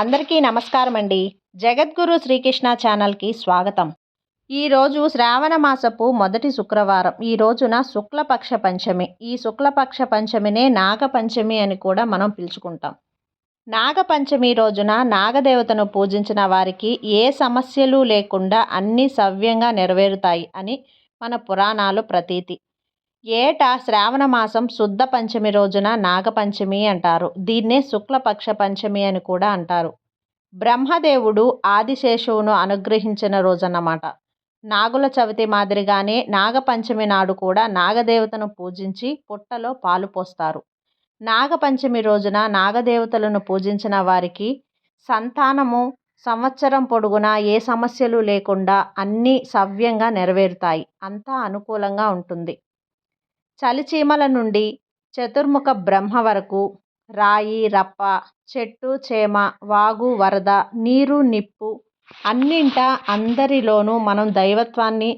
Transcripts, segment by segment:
అందరికీ నమస్కారం అండి జగద్గురు శ్రీకృష్ణ ఛానల్కి స్వాగతం. ఈరోజు శ్రావణ మాసపు మొదటి శుక్రవారం. ఈ రోజున శుక్లపక్ష పంచమి. ఈ శుక్లపక్ష పంచమినే నాగపంచమి అని కూడా మనం పిలుచుకుంటాం. నాగపంచమి రోజున నాగదేవతను పూజించిన వారికి ఏ సమస్యలు లేకుండా అన్నీ సవ్యంగా నెరవేరుతాయి అని మన పురాణాలు ప్రతీతి. ఏటా శ్రావణ మాసం శుద్ధ పంచమి రోజున నాగపంచమి అంటారు. దీన్నే శుక్లపక్ష పంచమి అని కూడా అంటారు. బ్రహ్మదేవుడు ఆదిశేషువును అనుగ్రహించిన రోజన్నమాట. నాగుల చవితి మాదిరిగానే నాగపంచమి నాడు కూడా నాగదేవతను పూజించి పుట్టలో పాలు పోస్తారు. నాగపంచమి రోజున నాగదేవతలను పూజించిన వారికి సంతానము సంవత్సరం పొడుగునా ఏ సమస్యలు లేకుండా అన్నీ సవ్యంగా నెరవేరుతాయి. అంతా అనుకూలంగా ఉంటుంది. చలిచీమల నుండి చతుర్ముఖ బ్రహ్మ వరకు రాయి రప్ప చెట్టు చేమ వాగు వరద నీరు నిప్పు అన్నింట అందరిలోనూ మనం దైవత్వాన్ని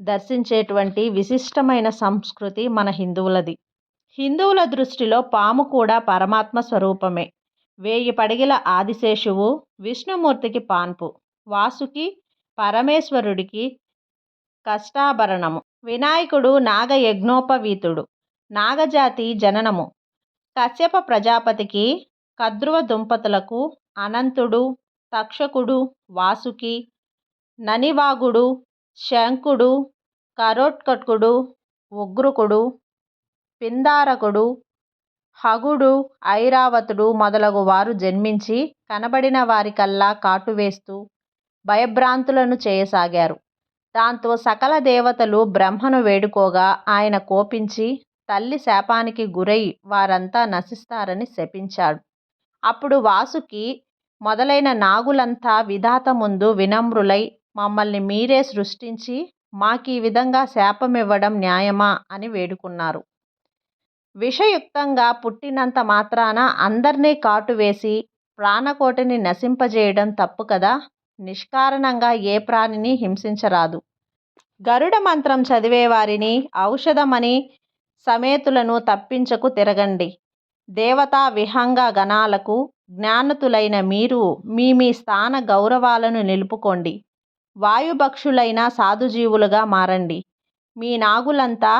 దర్శించేటువంటి విశిష్టమైన సంస్కృతి మన హిందువులది. హిందువుల దృష్టిలో పాము కూడా పరమాత్మ స్వరూపమే. వేయి పడిగిల ఆదిశేషువు విష్ణుమూర్తికి పాన్పు వాసుకి పరమేశ్వరుడికి కష్టాభరణము. వినాయకుడు నాగ యజ్ఞోపవీతుడు నాగజాతి జననము. కశ్యప ప్రజాపతికి కద్రువ దుంపతులకు అనంతుడు తక్షకుడు వాసుకి ననివాగుడు శంకుడు కరోట్కటుకుడు ఉగ్రుకుడు పిందారకుడు హగుడు ఐరావతుడు మొదలగు వారు జన్మించి కనబడిన వారికల్లా కాటువేస్తూ భయభ్రాంతులను చేయసాగారు. దాంతో సకల దేవతలు బ్రహ్మను వేడుకోగా ఆయన కోపించి తల్లి శాపానికి గురై వారంతా నశిస్తారని శపించాడు. అప్పుడు వాసుకి మొదలైన నాగులంతా విధాత ముందు వినమ్రులై మమ్మల్ని మీరే సృష్టించి మాకీ విధంగా శాపమివ్వడం న్యాయమా అని వేడుకున్నారు. విషయుక్తంగా పుట్టినంత మాత్రాన అందర్నీ కాటువేసి ప్రాణకోటిని నశింపజేయడం తప్పు కదా? నిష్కారణంగా ఏ ప్రాణిని హింసించరాదు. గరుడ మంత్రం చదివేవారిని ఔషధమని సమేతులను తప్పించకు తిరగండి. దేవతా విహంగ గణాలకు జ్ఞానతులైన మీరు మీ మీ స్థాన గౌరవాలను నిలుపుకోండి. వాయుభక్షులైన సాధుజీవులుగా మారండి. మీ నాగులంతా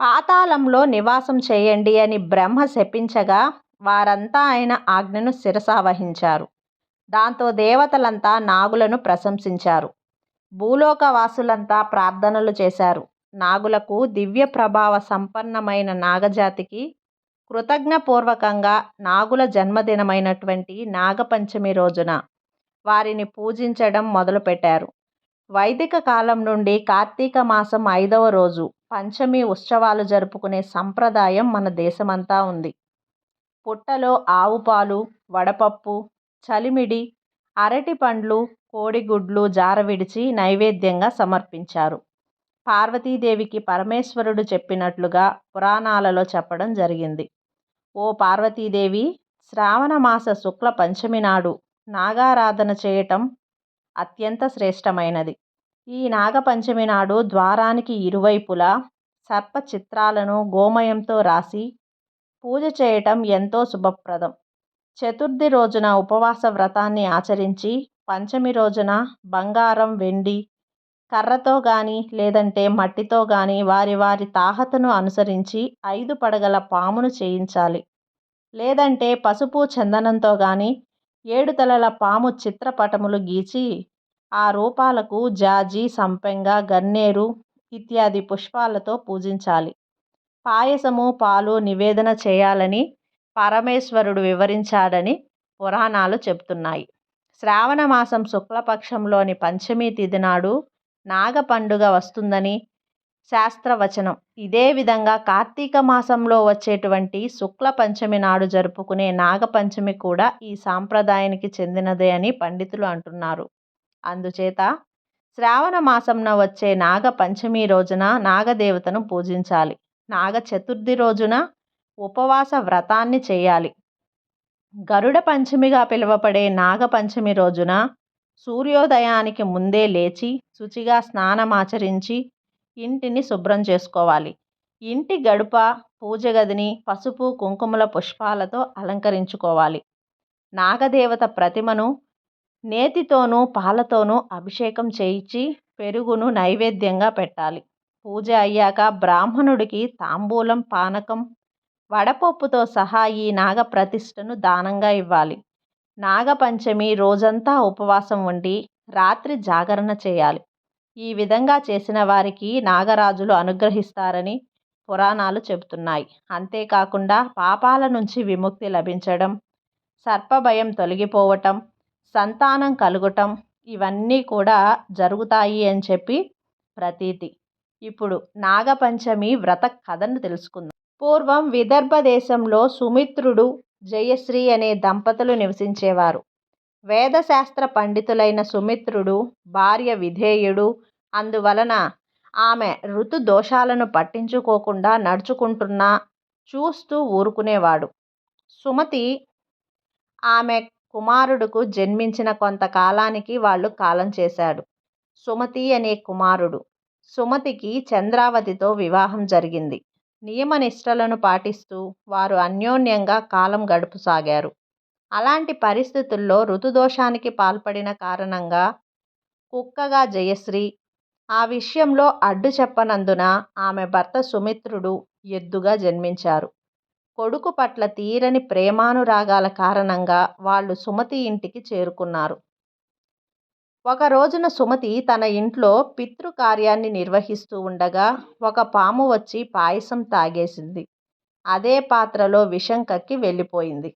పాతాళంలో నివాసం చేయండి అని బ్రహ్మ శపించగా వారంతా ఆయన ఆజ్ఞను శిరసావహించారు. దాంతో దేవతలంతా నాగులను ప్రశంసించారు. భూలోకవాసులంతా ప్రార్థనలు చేశారు. నాగులకు దివ్య ప్రభావ సంపన్నమైన నాగజాతికి కృతజ్ఞపూర్వకంగా నాగుల జన్మదినమైనటువంటి నాగపంచమి రోజున వారిని పూజించడం మొదలుపెట్టారు. వైదిక కాలం నుండి కార్తీక మాసం ఐదవ రోజు పంచమి ఉత్సవాలు జరుపుకునే సంప్రదాయం మన దేశమంతా ఉంది. పుట్టలో ఆవు పాలు వడపప్పు చలిమిడి అరటి పండ్లు కోడిగుడ్లు జారవిడిచి నైవేద్యంగా సమర్పించారు. పార్వతీదేవికి పరమేశ్వరుడు చెప్పినట్లుగా పురాణాలలో చెప్పడం జరిగింది. ఓ పార్వతీదేవి శ్రావణ మాస శుక్ల పంచమి నాడు నాగారాధన చేయటం అత్యంత శ్రేష్టమైనది. ఈ నాగపంచమి నాడు ద్వారానికి ఇరువైపులా సర్ప చిత్రాలను గోమయంతో రాసి పూజ చేయటం ఎంతో శుభప్రదం. చతుర్థి రోజున ఉపవాస వ్రతాన్ని ఆచరించి పంచమి రోజున బంగారం వెండి కర్రతో కానీ లేదంటే మట్టితో కానీ వారి వారి తాహతను అనుసరించి ఐదు పడగల పామును చేయించాలి. లేదంటే పసుపు చందనంతో కానీ ఏడు తలల పాము చిత్రపటములు గీచి ఆ రూపాలకు జాజి సంపెంగ గన్నేరు ఇత్యాది పుష్పాలతో పూజించాలి. పాయసము పాలు నివేదన చేయాలని పరమేశ్వరుడు వివరించాడని పురాణాలు చెబుతున్నాయి శ్రావణ మాసం శుక్లపక్షంలోని పంచమి తిథి నాడు నాగ పండుగ వస్తుందని శాస్త్రవచనం. ఇదే విధంగా కార్తీక మాసంలో వచ్చేటువంటి శుక్ల పంచమి నాడు జరుపుకునే నాగపంచమి కూడా ఈ సాంప్రదాయానికి చెందినదే అని పండితులు అంటున్నారు. అందుచేత శ్రావణ మాసంన వచ్చే నాగ పంచమి రోజున నాగదేవతను పూజించాలి. నాగ చతుర్థి రోజున ఉపవాస వ్రతాన్ని చేయాలి. గరుడ పంచమిగా పిలువబడే నాగపంచమి రోజున సూర్యోదయానికి ముందే లేచి శుచిగా స్నానమాచరించి ఇంటిని శుభ్రం చేసుకోవాలి. ఇంటి గడప పూజ గదిని పసుపు కుంకుమల పుష్పాలతో అలంకరించుకోవాలి. నాగదేవత ప్రతిమను నేతితోనూ పాలతోనూ అభిషేకం చేయించి పెరుగును నైవేద్యంగా పెట్టాలి. పూజ అయ్యాక బ్రాహ్మణుడికి తాంబూలం పానకం వడపప్పుతో సహా ఈ నాగప్రతిష్టను దానంగా ఇవ్వాలి. నాగపంచమి రోజంతా ఉపవాసం ఉండి రాత్రి జాగరణ చేయాలి. ఈ విధంగా చేసిన వారికి నాగరాజులు అనుగ్రహిస్తారని పురాణాలు చెబుతున్నాయి. అంతేకాకుండా పాపాల నుంచి విముక్తి లభించడం సర్పభయం తొలగిపోవటం సంతానం కలుగటం ఇవన్నీ కూడా జరుగుతాయి అని చెప్పి ప్రతీతి. ఇప్పుడు నాగపంచమి వ్రత కథను తెలుసుకుందాం. పూర్వం విదర్భ దేశంలో సుమిత్రుడు జయశ్రీ అనే దంపతులు నివసించేవారు. వేదశాస్త్ర పండితులైన సుమిత్రుడు భార్య విధేయుడు అందువలన ఆమె ఋతు దోషాలను పట్టించుకోకుండా నడుచుకుంటున్నా చూస్తూ ఊరుకునేవాడు. సుమతి ఆమె కుమారుడుకు జన్మించిన కొంతకాలానికి వాళ్ళు కాలం చేశాడు. సుమతి అనే కుమారుడు. సుమతికి చంద్రావతితో వివాహం జరిగింది. నియమ నిష్టలను పాటిస్తూ వారు అన్యోన్యంగా కాలం గడుపుసాగారు. అలాంటి పరిస్థితుల్లో ఋతుదోషానికి పాల్పడిన కారణంగా కుక్కగా జయశ్రీ ఆ విషయంలో అడ్డు చెప్పనందున ఆమె భర్త సుమిత్రుడు ఎద్దుగా జన్మించారు. కొడుకు పట్ల తీరని ప్రేమానురాగాల కారణంగా వాళ్ళు సుమతి ఇంటికి చేరుకున్నారు. ఒక రోజున సుమతి తన ఇంట్లో పితృకార్యాన్ని నిర్వహిస్తూ ఉండగా ఒక పాము వచ్చి పాయసం తాగేసింది. అదే పాత్రలో విషం కక్కి వెళ్ళిపోయింది.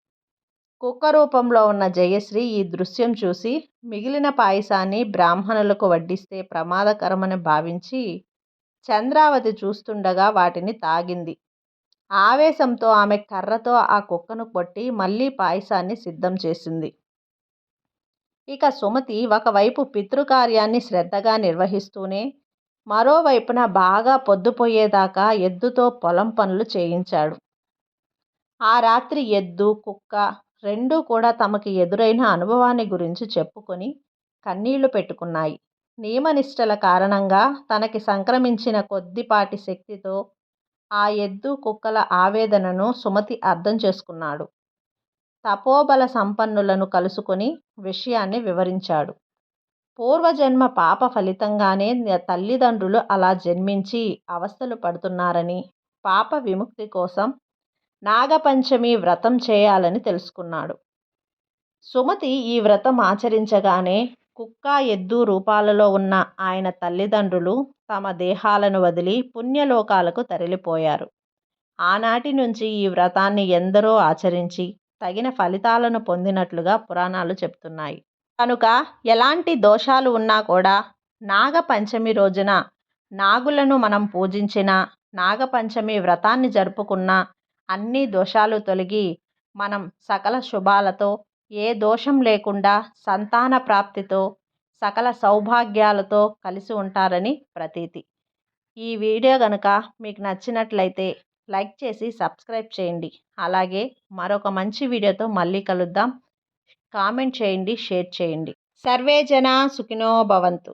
కుక్క రూపంలో ఉన్న జయశ్రీ ఈ దృశ్యం చూసి మిగిలిన పాయసాన్ని బ్రాహ్మణులకు వడ్డిస్తే ప్రమాదకరమని భావించి చంద్రావతి చూస్తుండగా వాటిని తాగింది. ఆవేశంతో ఆమె కర్రతో ఆ కుక్కను కొట్టి మళ్ళీ పాయసాన్ని సిద్ధం చేసింది. ఇక సుమతి ఒకవైపు పితృకార్యాన్ని శ్రద్ధగా నిర్వహిస్తూనే మరోవైపున బాగా పొద్దుపోయేదాకా ఎద్దుతో పొలం పనులు చేయించాడు. ఆ రాత్రి ఎద్దు కుక్క రెండూ కూడా తమకి ఎదురైన అనుభవాన్ని గురించి చెప్పుకొని కన్నీళ్ళు పెట్టుకున్నాయి. నియమనిష్టల కారణంగా తనకి సంక్రమించిన కొద్దిపాటి శక్తితో ఆ ఎద్దు కుక్కల ఆవేదనను సుమతి అర్థం చేసుకున్నాడు. తపోబల సంపన్నులను కలుసుకొని విషయాన్ని వివరించాడు. పూర్వజన్మ పాప ఫలితంగానే తల్లిదండ్రులు అలా జన్మించి అవస్థలు పడుతున్నారని పాప విముక్తి కోసం నాగపంచమి వ్రతం చేయాలని తెలుసుకున్నాడు. సుమతి ఈ వ్రతం ఆచరించగానే కుక్క ఎద్దు రూపాలలో ఉన్న ఆయన తల్లిదండ్రులు తమ దేహాలను వదిలి పుణ్యలోకాలకు తరలిపోయారు. ఆనాటి నుంచి ఈ వ్రతాన్ని ఎందరో ఆచరించి తగిన ఫలితాలను పొందినట్లుగా పురాణాలు చెప్తున్నాయి. కనుక ఎలాంటి దోషాలు ఉన్నా కూడా నాగపంచమి రోజున నాగులను మనం పూజించిన నాగపంచమి వ్రతాన్ని జరుపుకున్న అన్ని దోషాలు తొలగి మనం సకల శుభాలతో ఏ దోషం లేకుండా సంతాన ప్రాప్తితో సకల సౌభాగ్యాలతో కలిసి ఉంటారని ప్రతీతి. ఈ వీడియో కనుక మీకు నచ్చినట్లయితే లైక్ చేసి సబ్స్క్రైబ్ చేయండి. అలాగే మరొక మంచి వీడియోతో మళ్ళీ కలుద్దాం. కామెంట్ చేయండి షేర్ చేయండి. సర్వే జన సుఖినో భవంతు.